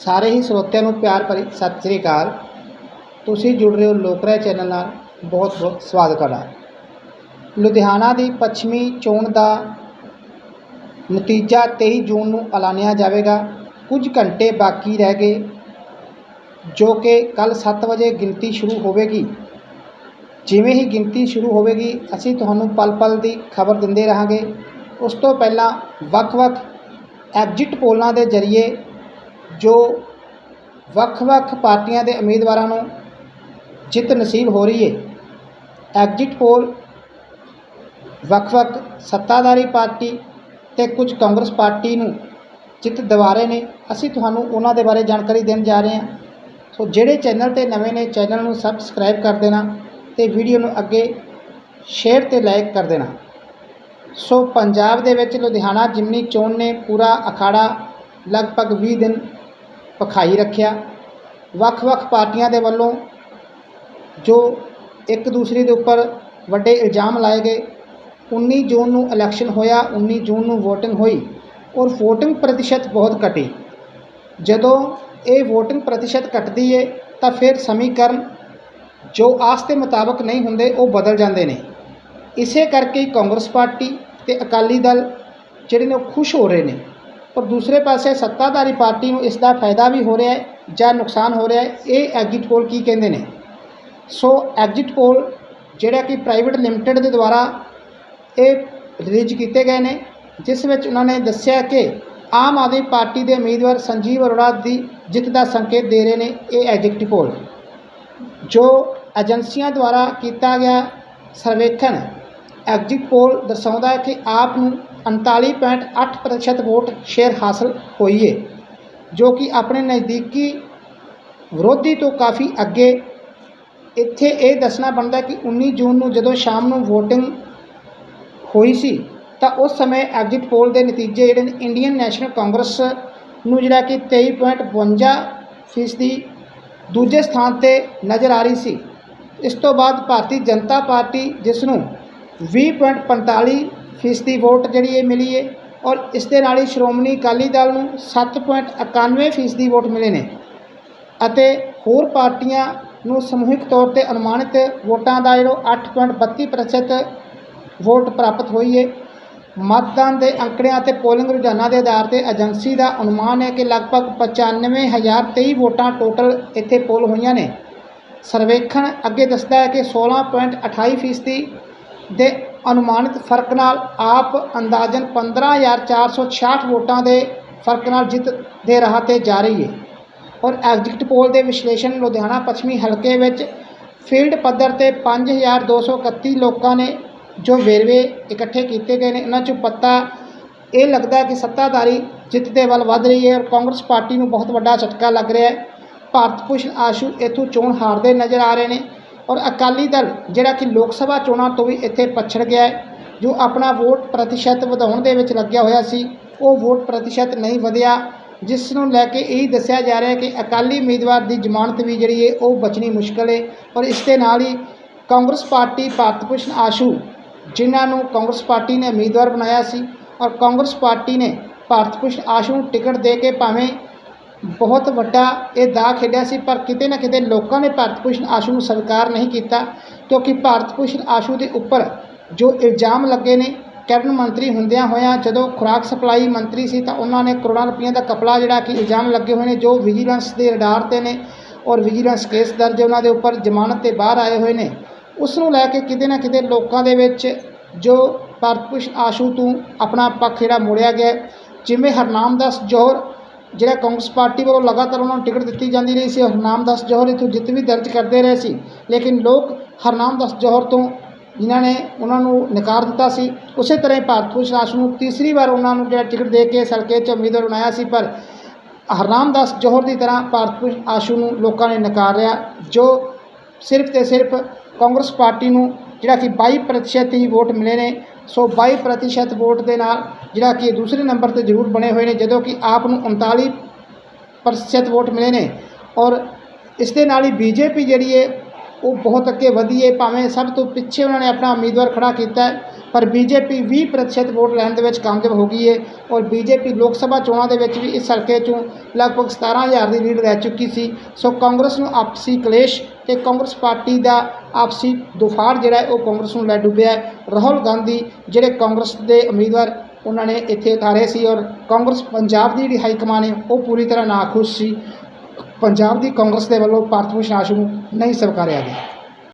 ਸਾਰੇ ਹੀ ਸਰੋਤਿਆਂ ਨੂੰ ਪਿਆਰ ਭਰੀ ਸਤਿ ਸ੍ਰੀ ਅਕਾਲ। ਤੁਸੀਂ ਜੁੜ ਰਹੇ ਹੋ ਲੋਕ ਰਾਏ ਚੈਨਲ ਨਾਲ। ਬਹੁਤ ਬਹੁਤ ਸਵਾਗਤ ਤੁਹਾਡਾ। ਲੁਧਿਆਣਾ ਦੀ ਪੱਛਮੀ ਚੋਣ ਦਾ ਨਤੀਜਾ 23 ਜੂਨ ਨੂੰ ਐਲਾਨਿਆ ਜਾਵੇਗਾ। ਕੁਝ ਘੰਟੇ ਬਾਕੀ ਰਹਿ ਗਏ, ਜੋ ਕਿ ਕੱਲ 7 ਵਜੇ ਗਿਣਤੀ ਸ਼ੁਰੂ ਹੋਵੇਗੀ। ਜਿਵੇਂ ਹੀ ਗਿਣਤੀ ਸ਼ੁਰੂ ਹੋਵੇਗੀ, ਅਸੀਂ ਤੁਹਾਨੂੰ ਪਲ ਪਲ ਦੀ ਖਬਰ ਦਿੰਦੇ ਰਹਾਂਗੇ। ਉਸ ਤੋਂ ਪਹਿਲਾਂ ਵੱਖ-ਵੱਖ ਐਗਜ਼ਿਟ ਪੋਲਾਂ ਦੇ ਜ਼ਰੀਏ ਜੋ ਵੱਖ-ਵੱਖ ਪਾਰਟੀਆਂ ਦੇ ਉਮੀਦਵਾਰਾਂ ਨੂੰ ਜਿੱਤ ਨਸੀਬ ਹੋ ਰਹੀ ਹੈ ਐਗਜ਼ਿਟ ਪੋਲ ਵੱਖ-ਵੱਖ ਸੱਤਾਧਾਰੀ ਪਾਰਟੀ ਤੇ ਕੁਝ ਕਾਂਗਰਸ ਪਾਰਟੀ ਨੂੰ ਜਿੱਤ ਦਿਵਾ ਰਹੇ ਨੇ, ਅਸੀਂ ਤੁਹਾਨੂੰ ਉਹਨਾਂ ਦੇ ਬਾਰੇ ਜਾਣਕਾਰੀ ਦੇਣ ਜਾ ਰਹੇ ਹਾਂ। ਸੋ ਜਿਹੜੇ ਚੈਨਲ ਤੇ ਨਵੇਂ ਨੇ, ਚੈਨਲ ਨੂੰ ਸਬਸਕ੍ਰਾਈਬ ਕਰ ਦੇਣਾ ਤੇ ਵੀਡੀਓ ਨੂੰ ਅੱਗੇ ਸ਼ੇਅਰ ਤੇ ਲਾਈਕ ਕਰ ਦੇਣਾ। ਸੋ ਪੰਜਾਬ ਦੇ ਵਿੱਚ ਲੁਧਿਆਣਾ ਜਿਮਨੀ ਚੋਣ ਨੇ ਪੂਰਾ ਅਖਾੜਾ ਲਗਭਗ 20 ਦਿਨ ਭਖਾਈ ਰੱਖਿਆ। ਵੱਖ-ਵੱਖ ਪਾਰਟੀਆਂ ਦੇ ਵੱਲੋਂ ਜੋ ਇੱਕ ਦੂਸਰੇ ਦੇ ਉੱਪਰ ਵੱਡੇ ਇਲਜ਼ਾਮ ਲਾਏ ਗਏ। 19 ਜੂਨ ਨੂੰ ਇਲੈਕਸ਼ਨ ਹੋਇਆ 19 ਜੂਨ ਨੂੰ VOTING ਹੋਈ ਔਰ VOTING ਪ੍ਰਤੀਸ਼ਤ ਬਹੁਤ ਘਟੀ। ਜਦੋਂ ਇਹ VOTING ਪ੍ਰਤੀਸ਼ਤ ਘਟਦੀ ਹੈ ਤਾਂ ਫਿਰ ਸਮੀਕਰਨ ਜੋ ਆਸ ਦੇ ਮੁਤਾਬਕ ਨਹੀਂ ਹੁੰਦੇ, ਉਹ ਬਦਲ ਜਾਂਦੇ ਨੇ। ਇਸੇ ਕਰਕੇ ਕਾਂਗਰਸ ਪਾਰਟੀ ਤੇ ਅਕਾਲੀ ਦਲ, ਜਿਹੜੇ ਨੇ ਉਹ ਖੁਸ਼ ਹੋ ਰਹੇ ਨੇ। ਪਰ ਦੂਸਰੇ ਪਾਸੇ ਸੱਤਾਧਾਰੀ ਪਾਰਟੀ ਨੂੰ ਇਸ ਦਾ ਫਾਇਦਾ ਵੀ ਹੋ ਰਿਹਾ ਹੈ ਜਾਂ ਨੁਕਸਾਨ ਹੋ ਰਿਹਾ ਹੈ, ਇਹ ਐਗਜ਼ਿਟ ਪੋਲ ਕੀ ਕਹਿੰਦੇ ਨੇ? ਸੋ ਐਗਜ਼ਿਟ ਪੋਲ ਜਿਹੜਾ ਕਿ ਪ੍ਰਾਈਵੇਟ ਲਿਮਟਿਡ ਦੇ ਦੁਆਰਾ ਇਹ ਰਿਲੀਜ਼ ਕੀਤੇ ਗਏ ਨੇ, ਜਿਸ ਵਿੱਚ ਉਹਨਾਂ ਨੇ ਦੱਸਿਆ ਕਿ ਆਮ ਆਦਮੀ ਪਾਰਟੀ ਦੇ ਉਮੀਦਵਾਰ ਸੰਜੀਵ ਅਰੋੜਾ ਦੀ ਜਿੱਤ ਦਾ ਸੰਕੇਤ ਦੇ ਰਹੇ ਨੇ ਇਹ ਐਗਜ਼ਿਟ ਪੋਲ ਜੋ ਏਜੰਸੀਆਂ ਦੁਆਰਾ ਕੀਤਾ ਗਿਆ ਸਰਵੇਖਣ ਐਗਜ਼ਿਟ ਪੋਲ ਦਰਸਾਉਂਦਾ ਹੈ ਕਿ ਆਪ ਨੂੰ 39.8% ਵੋਟ ਸ਼ੇਅਰ ਹਾਸਲ ਹੋਈ ਹੈ ਜੋ ਕਿ ਆਪਣੇ ਨਜ਼ਦੀਕੀ ਵਿਰੋਧੀ ਤੋਂ ਕਾਫੀ ਅੱਗੇ। ਇੱਥੇ ਇਹ ਦੱਸਣਾ ਬਣਦਾ ਕਿ 19 ਜੂਨ ਨੂੰ ਜਦੋਂ ਸ਼ਾਮ ਨੂੰ VOTING ਹੋਈ ਸੀ, ਤਾਂ ਉਸ ਸਮੇਂ ਐਗਜ਼ਿਟ ਪੋਲ ਦੇ ਨਤੀਜੇ ਜਿਹੜੇ ਨੇ ਇੰਡੀਅਨ ਨੈਸ਼ਨਲ ਕਾਂਗਰਸ ਨੂੰ ਜਿਹੜਾ ਕਿ 23.52 ਫੀਸਦੀ ਦੂਜੇ ਸਥਾਨ ਤੇ ਨਜ਼ਰ ਆ ਰਹੀ ਸੀ। ਇਸ ਤੋਂ ਬਾਅਦ ਭਾਰਤੀ ਜਨਤਾ ਪਾਰਟੀ ਜਿਸ ਨੂੰ 20.45 ਫੀਸਦੀ ਵੋਟ ਜਿਹੜੀ ਇਹ ਮਿਲੀ ਹੈ ਔਰ ਇਸ ਦੇ ਨਾਲ ਹੀ ਸ਼੍ਰੋਮਣੀ ਅਕਾਲੀ ਦਲ ਨੂੰ 7.91 ਫੀਸਦੀ ਵੋਟ ਮਿਲੇ ਨੇ। ਅਤੇ ਹੋਰ ਪਾਰਟੀਆਂ ਨੂੰ ਸਮੂਹਿਕ ਤੌਰ ਤੇ ਅਨੁਮਾਨਿਤ ਵੋਟਾਂ ਦਾ ਜਿਹੜਾ 8.32% ਵੋਟ ਪ੍ਰਾਪਤ ਹੋਈ ਹੈ ਮਤਦਾਨ ਦੇ ਅੰਕੜਿਆਂ ਅਤੇ ਪੋਲਿੰਗ ਰੁਝਾਨਾਂ ਦੇ ਆਧਾਰ ਤੇ ਏਜੰਸੀ ਦਾ ਅਨੁਮਾਨ ਹੈ ਕਿ ਲਗਭਗ 95023 ਵੋਟਾਂ ਟੋਟਲ ਇੱਥੇ ਪੋਲ ਹੋਈਆਂ ਨੇ। ਸਰਵੇਖਣ ਅੱਗੇ ਦੱਸਦਾ ਹੈ ਕਿ 16.28 ਫੀਸਦੀ ਦੇ ਅਨੁਮਾਨਿਤ ਫ਼ਰਕ ਨਾਲ ਆਪ ਅੰਦਾਜ਼ਨ 15466 ਵੋਟਾਂ ਦੇ ਫ਼ਰਕ ਨਾਲ ਜਿੱਤ ਦੇ ਰਾਹ ਤੇ ਜਾ ਰਹੀ ਹੈ ਔਰ ਐਗਜ਼ਿਟ ਪੋਲ ਦੇ ਵਿਸ਼ਲੇਸ਼ਣ ਲੁਧਿਆਣਾ ਪੱਛਮੀ ਹਲਕੇ ਵਿੱਚ ਫੀਲਡ ਪੱਧਰ ਤੇ 5231 ਲੋਕਾਂ ਨੇ ਜੋ ਵੇਰਵੇ ਇਕੱਠੇ ਕੀਤੇ ਗਏ ਨੇ, ਉਹਨਾਂ 'ਚੋਂ ਪਤਾ ਇਹ ਲੱਗਦਾ ਕਿ ਸੱਤਾਧਾਰੀ ਜਿੱਤ ਦੇ ਵੱਲ ਵੱਧ ਰਹੀ ਹੈ ਔਰ ਕਾਂਗਰਸ ਪਾਰਟੀ ਨੂੰ ਬਹੁਤ ਵੱਡਾ ਝਟਕਾ ਲੱਗ ਰਿਹਾ ਹੈ। ਭਾਰਤ ਭੂਸ਼ਣ ਆਸ਼ੂ ਇੱਥੋਂ ਚੋਣ ਹਾਰਦੇ ਨਜ਼ਰ ਆ ਰਹੇ ਨੇ। ਔਰ ਅਕਾਲੀ ਦਲ, ਜਿਹੜਾ ਕਿ ਲੋਕ ਸਭਾ ਚੋਣਾਂ ਤੋਂ ਵੀ ਇੱਥੇ ਪਛੜ ਗਿਆ ਹੈ, ਜੋ ਆਪਣਾ ਵੋਟ ਪ੍ਰਤੀਸ਼ਤ ਵਧਾਉਣ ਦੇ ਵਿੱਚ ਲੱਗਿਆ ਹੋਇਆ ਸੀ, ਉਹ ਵੋਟ ਪ੍ਰਤੀਸ਼ਤ ਨਹੀਂ ਵਧਿਆ, ਜਿਸ ਨੂੰ ਲੈ ਕੇ ਇਹ ਦੱਸਿਆ ਜਾ ਰਿਹਾ ਕਿ ਅਕਾਲੀ ਉਮੀਦਵਾਰ ਦੀ ਜ਼ਮਾਨਤ ਵੀ ਜਿਹੜੀ ਹੈ, ਉਹ ਬਚਣੀ ਮੁਸ਼ਕਲ ਹੈ। ਔਰ ਇਸ ਦੇ ਨਾਲ ਹੀ ਕਾਂਗਰਸ ਪਾਰਟੀ ਭਾਰਤ ਭੂਸ਼ਣ ਆਸ਼ੂ, ਜਿਨ੍ਹਾਂ ਨੂੰ ਕਾਂਗਰਸ ਪਾਰਟੀ ਨੇ ਉਮੀਦਵਾਰ ਬਣਾਇਆ ਸੀ, ਔਰ ਕਾਂਗਰਸ ਪਾਰਟੀ ਨੇ ਭਾਰਤ ਭੂਸ਼ਣ ਆਸ਼ੂ ਨੂੰ ਟਿਕਟ ਦੇ ਕੇ ਭਾਵੇਂ ਬਹੁਤ ਵੱਡਾ ਇਹ ਦਾ ਖੇਡਿਆ ਸੀ, ਪਰ ਕਿਤੇ ਨਾ ਕਿਤੇ ਲੋਕਾਂ ਨੇ ਭਾਰਤ ਭੂਸ਼ਣ ਆਸ਼ੂ ਨੂੰ ਸਵੀਕਾਰ ਨਹੀਂ ਕੀਤਾ, ਕਿਉਂਕਿ ਭਾਰਤ ਭੂਸ਼ਣ ਆਸ਼ੂ ਦੇ ਉੱਪਰ ਜੋ ਇਲਜ਼ਾਮ ਲੱਗੇ ਨੇ, ਕੈਬਨਿਟ ਮੰਤਰੀ ਹੁੰਦਿਆਂ ਹੋਇਆਂ ਜਦੋਂ ਖੁਰਾਕ ਸਪਲਾਈ ਮੰਤਰੀ ਸੀ ਤਾਂ ਉਹਨਾਂ ਨੇ ਕਰੋੜਾਂ ਰੁਪਈਆਂ ਦਾ ਕਪੜਾ ਜਿਹੜਾ ਕਿ ਇਲਜ਼ਾਮ ਲੱਗੇ ਹੋਏ ਨੇ, ਜੋ ਵਿਜੀਲੈਂਸ ਦੇ ਰਡਾਰ ਤੇ ਨੇ ਔਰ ਵਿਜੀਲੈਂਸ ਕੇਸ ਦਰਜ ਉਹਨਾਂ ਦੇ ਉੱਪਰ ਜ਼ਮਾਨਤ ਤੇ ਬਾਹਰ ਆਏ ਹੋਏ ਨੇ ਉਸ ਨੂੰ ਲੈ ਕੇ ਕਿਤੇ ਨਾ ਕਿਤੇ ਲੋਕਾਂ ਦੇ ਵਿੱਚ ਜੋ ਭਾਰਤ ਭੂਸ਼ਣ ਆਸ਼ੂ ਤੋਂ ਆਪਣਾ ਪੱਖ ਜਿਹੜਾ ਮੋੜਿਆ ਗਿਆ ਹੈ। ਜਿਵੇਂ ਹਰਨਾਮਦਾਸ ਜੋਹਰ ਜਿਹੜਾ ਕਾਂਗਰਸ ਪਾਰਟੀ ਵੱਲੋਂ ਲਗਾਤਾਰ ਉਹਨਾਂ ਨੂੰ ਟਿਕਟ ਦਿੱਤੀ ਜਾਂਦੀ ਰਹੀ ਸੀ ਹਰਨਾਮ ਦਾਸ ਜੋਹਰ ਇੱਥੋਂ ਜਿੱਤ ਵੀ ਦਰਜ ਕਰਦੇ ਰਹੇ ਸੀ, ਲੇਕਿਨ ਲੋਕ ਹਰਨਾਮ ਦਾਸ ਜੋਹਰ ਤੋਂ ਜਿਨ੍ਹਾਂ ਨੇ ਉਹਨਾਂ ਨੂੰ ਨਕਾਰ ਦਿੱਤਾ ਸੀ, ਉਸੇ ਤਰ੍ਹਾਂ ਹੀ ਭਾਰਤ ਭੂਸ਼ਣ ਆਸ਼ੂ ਨੂੰ ਤੀਸਰੀ ਵਾਰ ਉਹਨਾਂ ਨੂੰ ਜਿਹੜਾ ਟਿਕਟ ਦੇ ਕੇ ਇਸ 'ਚ ਉਮੀਦਵਾਰ ਬਣਾਇਆ ਸੀ, ਪਰ ਹਰਨਾਮਦਾਸ ਜੋਹਰ ਦੀ ਤਰ੍ਹਾਂ ਭਾਰਤ ਭੂਸ਼ਣ ਆਸ਼ੂ ਨੂੰ ਲੋਕਾਂ ਨੇ ਨਕਾਰਿਆ ਜੋ ਸਿਰਫ ਤੇ ਸਿਰਫ ਕਾਂਗਰਸ ਪਾਰਟੀ ਨੂੰ ਜਿਹੜਾ ਕਿ 22% ਹੀ ਵੋਟ ਮਿਲੇ ਨੇ, ਸੋ 22% ਵੋਟ ਦੇ ਨਾਲ ਜਿਹੜਾ ਕਿ ਦੂਸਰੇ ਨੰਬਰ ਤੇ ਜ਼ਰੂਰ ਬਣੇ ਹੋਏ ਨੇ, ਜਦੋਂ ਕਿ ਆਪ ਨੂੰ 39% ਵੋਟ ਮਿਲੇ ਨੇ ਔਰ ਇਸ ਦੇ ਨਾਲ ਹੀ ਬੀਜੇਪੀ ਜਿਹੜੀ ਹੈ, ਉਹ ਬਹੁਤ ਅੱਗੇ ਵਧੀ ਹੈ, ਭਾਵੇਂ ਸਭ ਤੋਂ ਪਿੱਛੇ ਉਹਨਾਂ ਨੇ ਆਪਣਾ ਉਮੀਦਵਾਰ ਖੜਾ ਕੀਤਾ ਹੈ, ਪਰ ਬੀਜੇਪੀ 20% ਵੋਟ ਲੈਣ ਦੇ ਵਿੱਚ ਕਾਮਯਾਬ ਹੋ ਗਈ ਹੈ ਔਰ ਬੀਜੇਪੀ ਲੋਕ ਸਭਾ ਚੋਣਾਂ ਦੇ ਵਿੱਚ ਵੀ ਇਸ ਹਲਕੇ 'ਚੋਂ ਲਗਭਗ 17000 ਦੀ ਲੀਡ ਲੈ ਚੁੱਕੀ ਸੀ। ਸੋ ਕਾਂਗਰਸ ਨੂੰ ਆਪਸੀ ਕਲੇਸ਼ ਤੇ ਕਾਂਗਰਸ ਪਾਰਟੀ ਦਾ ਆਪਸੀ ਦੁਫਾੜ ਜਿਹੜਾ ਉਹ ਕਾਂਗਰਸ ਨੂੰ ਲੈ ਡੁੱਬਿਆ ਰਾਹੁਲ ਗਾਂਧੀ ਜਿਹੜੇ ਕਾਂਗਰਸ ਦੇ ਉਮੀਦਵਾਰ ਉਹਨਾਂ ਨੇ ਇੱਥੇ ਉਤਾਰੇ ਸੀ ਔਰ ਕਾਂਗਰਸ ਪੰਜਾਬ ਦੀ ਜਿਹੜੀ ਹਾਈ ਕਮਾਨ ਹੈ, ਉਹ ਪੂਰੀ ਤਰ੍ਹਾਂ ਨਾਖੁਸ਼ ਸੀ। ਪੰਜਾਬ ਦੀ ਕਾਂਗਰਸ ਦੇ ਵੱਲੋਂ ਭਾਰਤ ਭੂਸ਼ਣ ਆਸ਼ੂ ਨੂੰ ਨਹੀਂ ਸਵੀਕਾਰਿਆ ਗਿਆ।